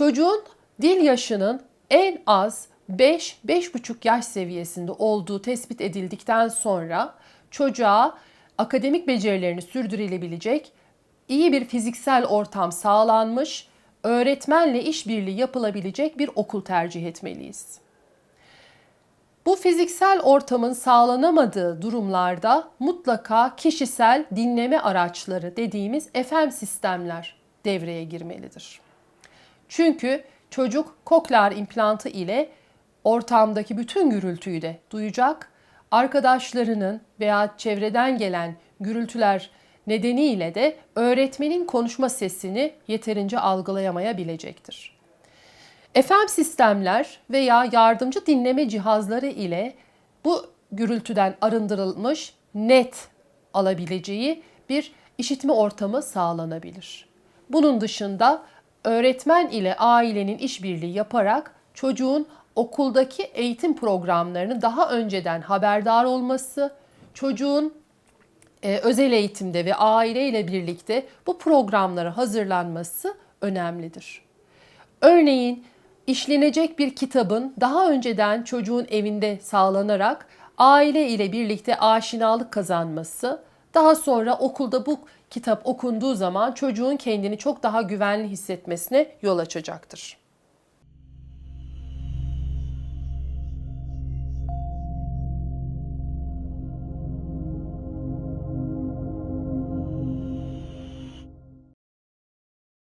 Çocuğun dil yaşının en az 5-5,5 yaş seviyesinde olduğu tespit edildikten sonra çocuğa akademik becerilerini sürdürülebilecek iyi bir fiziksel ortam sağlanmış, öğretmenle işbirliği yapılabilecek bir okul tercih etmeliyiz. Bu fiziksel ortamın sağlanamadığı durumlarda mutlaka kişisel dinleme araçları dediğimiz FM sistemler devreye girmelidir. Çünkü çocuk koklear implantı ile ortamdaki bütün gürültüyü de duyacak. Arkadaşlarının veya çevreden gelen gürültüler nedeniyle de öğretmenin konuşma sesini yeterince algılayamayabilecektir. FM sistemler veya yardımcı dinleme cihazları ile bu gürültüden arındırılmış net alabileceği bir işitme ortamı sağlanabilir. Bunun dışında öğretmen ile ailenin işbirliği yaparak çocuğun okuldaki eğitim programlarını daha önceden haberdar olması, çocuğun e, özel eğitimde ve aileyle birlikte bu programlara hazırlanması önemlidir. Örneğin işlenecek bir kitabın daha önceden çocuğun evinde sağlanarak aile ile birlikte aşinalık kazanması, daha sonra okulda bu kitap okunduğu zaman çocuğun kendini çok daha güvenli hissetmesine yol açacaktır.